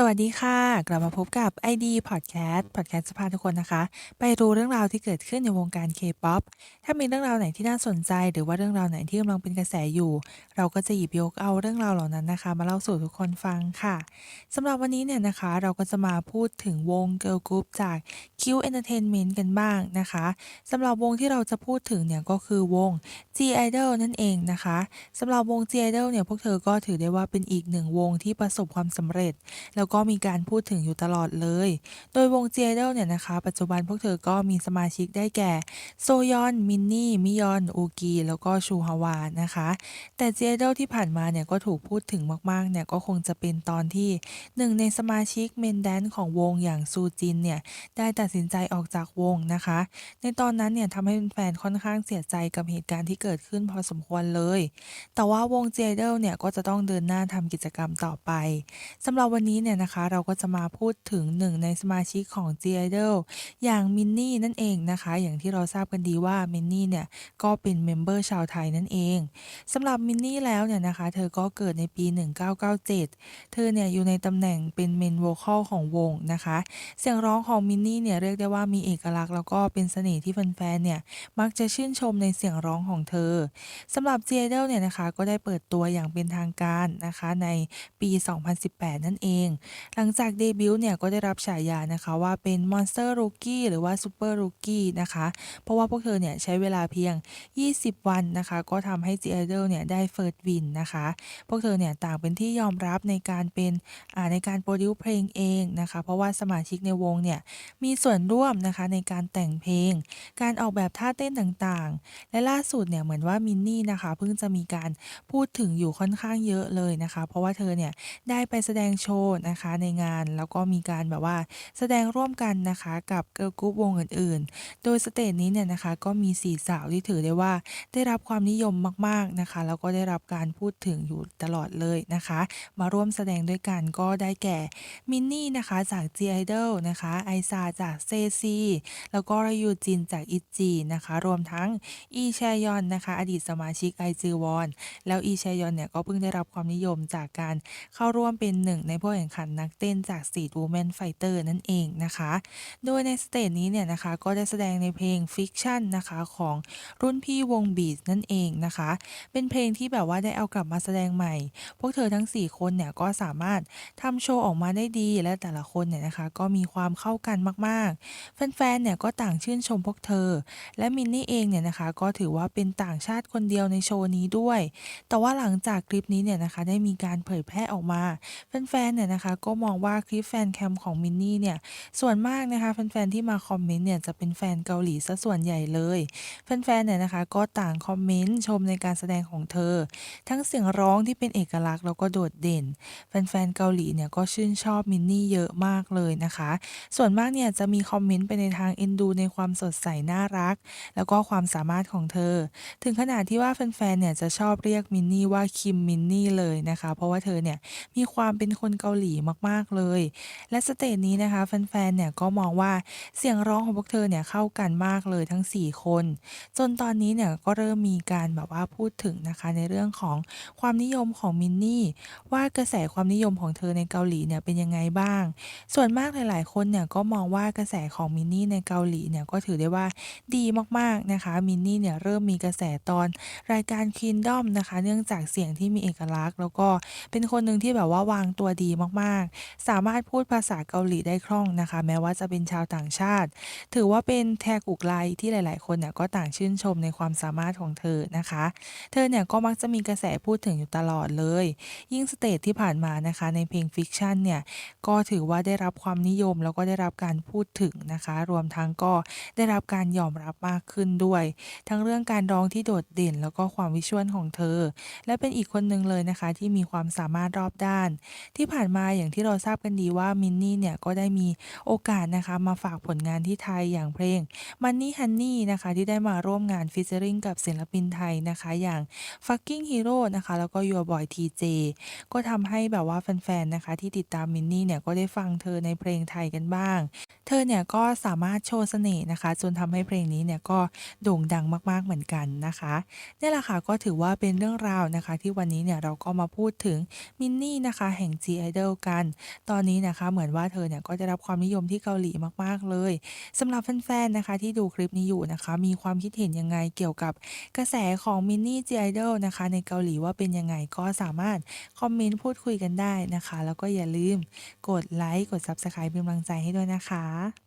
สวัสดีค่ะ กลับมาพบกับ ID Podcast Podcast จะพาทุกคนนะคะ ไปรู้เรื่องราวที่เกิดขึ้นในวงการ K-pop ถ้ามีเรื่องราวไหนที่น่าสนใจ หรือว่าเรื่องราวไหนที่กำลังเป็นกระแสอยู่ เราก็จะหยิบยกเอาเรื่องราวเหล่านั้นนะคะ มาเล่าสู่ทุกคนฟังค่ะสำหรับวันนี้เนี่ยนะคะ เราก็จะมาพูดถึงวง Girl Group จาก Q Entertainment กันบ้างนะคะสำหรับวงที่เราจะพูดถึงเนี่ยก็คือวง G Idol นั่นเองนะคะสำหรับวง G Idol เนี่ยพวกเธอก็ถือได้ว่าเป็นอีกหนึ่งวงที่ประสบความสำเร็จแล้วก็มีการพูดถึงอยู่ตลอดเลย โดยวง G-IDLE เนี่ยนะคะ ปัจจุบันพวกเธอก็มีสมาชิกได้แก่ โซยอน มินนี่ มิยอน อูกี แล้วก็ชูฮาวานะคะ แต่ G-IDLE ที่ผ่านมาเนี่ยก็ถูกพูดถึงมากๆเนี่ยก็คงจะเป็นตอนที่หนึ่งในสมาชิกเมนแดนของวงอย่างซูจินเนี่ยได้ตัดสินใจออกจากวงนะคะ ในตอนนั้นเนี่ยทำให้แฟนค่อนข้างเสียใจกับเหตุการณ์ที่เกิดขึ้นพอสมควรเลย แต่ว่าวง G-IDLE เนี่ยก็จะต้องเดินหน้าทำกิจกรรมต่อไปสำหรับวันนี้เนี่ยนะคะเราก็จะมาพูดถึงหนึ่งในสมาชิกของ G-IDLE อย่างมินนี่นั่นเองนะคะ อย่างที่เราทราบกันดีว่ามินนี่เนี่ยก็เป็นเมมเบอร์ชาวไทยนั่นเองสำหรับมินนี่แล้วเนี่ยนะคะ เธอก็เกิดในปี 1997 เธอเนี่ยอยู่ในตำแหน่งเป็นเมนโวคอลของวงนะคะ เสียงร้องของมินนี่เนี่ยเรียกได้ว่ามีเอกลักษณ์แล้วก็เป็นเสน่ห์ที่แฟนๆเนี่ยมักจะชื่นชมในเสียงร้องของเธอสำหรับ G-IDLE เนี่ยนะคะก็ได้เปิดตัวอย่างเป็นทางการนะคะในปี 2018 นั่นเองหลังจากเดบิวต์เนี่ยก็ได้รับฉายานะคะว่าเป็น Monster Rookie หรือว่า Super Rookie นะคะ เพราะว่าพวกเธอเนี่ยใช้เวลาเพียง 20 วันนะคะ ก็ทำให้ G-IDLE เนี่ยได้ First Win นนะคะ พวกเธอเนี่ยต่างเป็นที่ยอมรับในการเป็นอ่าในการโปรดิวเพลงเองนะคะ เพราะว่าสมาชิกในวงเนี่ยมีส่วนร่วมนะคะในการแต่งเพลง การออกแบบท่าเต้นต่างๆ และล่าสุดเนี่ยเหมือนว่ามินนี่นะคะเพิ่งจะมีการพูดถึงอยู่ค่อนข้างเยอะเลยนะคะ เพราะว่าเธอเนี่ยได้ไปแสดงโชว์นะคะในงานแล้วก็มีการแบบว่าแสดงร่วมกันนะคะกับเกิร์ลกรุ๊ปวงอื่นๆ โดยสเตจนี้เนี่ยนะคะก็มีสี่สาวที่ถือได้ว่า ได้รับความนิยมมากๆนะคะแล้วก็ได้รับการพูดถึงอยู่ตลอดเลยนะคะ มาร่วมแสดงด้วยกันก็ได้แก่มินนี่นะคะจาก G-IDLE นะคะไอซาจากเซซีแล้วก็รยูจินจากอิจีนะคะรวมทั้งอีแชยอนนะคะอดีตสมาชิกไอจีวอนแล้วอีแชยอนเนี่ยก็เพิ่งได้รับความนิยมจากการเข้าร่วมเป็นหนึ่งในผู้แข่งขันนักเต้นจาก Street Women Fighter นั่นเองนะคะ โดยในสเตจนี้เนี่ยนะคะก็ได้แสดงในเพลง Fiction นะคะของรุ่นพี่วง Beat นั่นเองนะคะ เป็นเพลงที่แบบว่าได้เอากลับมาแสดงใหม่ พวกเธอทั้ง 4 คนเนี่ยก็สามารถทำโชว์ออกมาได้ดีและแต่ละคนเนี่ยนะคะก็มีความเข้ากันมากๆ แฟนๆเนี่ยก็ต่างชื่นชมพวกเธอ และมินนี่เองเนี่ยนะคะก็ถือว่าเป็นต่างชาติคนเดียวในโชว์นี้ด้วย แต่ว่าหลังจากคลิปนี้เนี่ยนะคะได้มีการเผยแพร่ออกมา แฟนๆเนี่ยนะคะก็มองว่าคลิปแฟนแคมของมินนี่เนี่ยส่วนมากนะคะแฟนๆที่มาคอมเมนต์เนี่ยจะเป็นแฟนเกาหลีซะส่วนใหญ่เลยแฟนๆเนี่ยนะคะก็ต่างคอมเมนต์ชมในการแสดงของเธอ ทั้งเสียงร้องที่เป็นเอกลักษณ์แล้วก็โดดเด่น แฟนๆเกาหลีเนี่ยก็ชื่นชอบมินนี่เยอะมากเลยนะคะ ส่วนมากเนี่ยจะมีคอมเมนต์ไปในทางเอ็นดู ในความสดใสน่ารัก แล้วก็ความสามารถของเธอ ถึงขนาดที่ว่าแฟนๆเนี่ยจะชอบเรียกมินนี่ว่าคิมมินนี่เลยนะคะ เพราะว่าเธอเนี่ยมีความเป็นคนเกาหลีมากๆเลย และสเตจนี้นะคะแฟนๆเนี่ยก็มองว่าเสียงร้องของพวกเธอเนี่ยเข้ากันมากเลยทั้ง 4 คน จนตอนนี้เนี่ยก็เริ่มมีการแบบว่าพูดถึงนะคะในเรื่องของความนิยมของมินนี่ว่ากระแสความนิยมของเธอในเกาหลีเนี่ยเป็นยังไงบ้าง ส่วนมากหลายๆ คนเนี่ยก็มองว่ากระแสของมินนี่ในเกาหลีเนี่ยก็ถือได้ว่าดีมากๆนะคะมินนี่เนี่ยเริ่มมีกระแสตอนรายการ Kingdom นะคะ เนื่องจากเสียงที่มีเอกลักษณ์ แล้วก็เป็นคนหนึ่งที่แบบว่าวางตัวดีมากๆสามารถพูดภาษาเกาหลีได้คล่องนะคะ แม้ว่าจะเป็นชาวต่างชาติ ถือว่าเป็นแทกุกไลที่หลายๆ คนเนี่ยก็ต่างชื่นชมในความสามารถของเธอนะคะ เธอเนี่ยก็มักจะมีกระแสพูดถึงอยู่ตลอดเลย ยิ่งสเตจที่ผ่านมานะคะ ในเพลงฟิกชันเนี่ยก็ถือว่าได้รับความนิยมแล้วก็ได้รับการพูดถึงนะคะ รวมทั้งก็ได้รับการยอมรับมากขึ้นด้วย ทั้งเรื่องการร้องที่โดดเด่น แล้วก็ความวิชวลของเธอ และเป็นอีกคนหนึ่งเลยนะคะ ที่มีความสามารถรอบด้าน ที่ผ่านมาอย่างที่เราทราบกันดีว่ามินนี่เนี่ยก็ได้มีโอกาสนะคะมาฝากผลงานที่ไทยอย่างเพลง Money Honey นะคะที่ได้มาร่วมงานฟิชเชอริงกับศิลปินไทยนะคะอย่าง Fucking Hero นะคะแล้วก็ Your Boy TJ ก็ทำให้แบบว่าแฟนๆนะคะที่ติดตามมินนี่เนี่ยก็ได้ฟังเธอในเพลงไทยกันบ้าง เธอเนี่ยก็สามารถโชว์เสน่ห์นะคะจนทำให้เพลงนี้เนี่ยก็โด่งดังมากๆเหมือนกันนะคะนี่แหละค่ะก็ถือว่าเป็นเรื่องราวนะคะ ที่วันนี้เนี่ยเราก็มาพูดถึงมินนี่นะคะแห่ง G Idol กัน ตอนนี้นะคะเหมือนว่าเธอเนี่ยก็จะรับความนิยมที่เกาหลีมากๆเลยสำหรับแฟนๆนะคะที่ดูคลิปนี้อยู่นะคะ มีความคิดเห็นยังไงเกี่ยวกับกระแสของมินนี่จีไอดอลนะคะ ในเกาหลีว่าเป็นยังไงก็สามารถคอมเมนต์พูดคุยกันได้นะคะ แล้วก็อย่าลืมกดไลค์กด Subscribe เป็นกำลังใจให้ด้วยนะคะ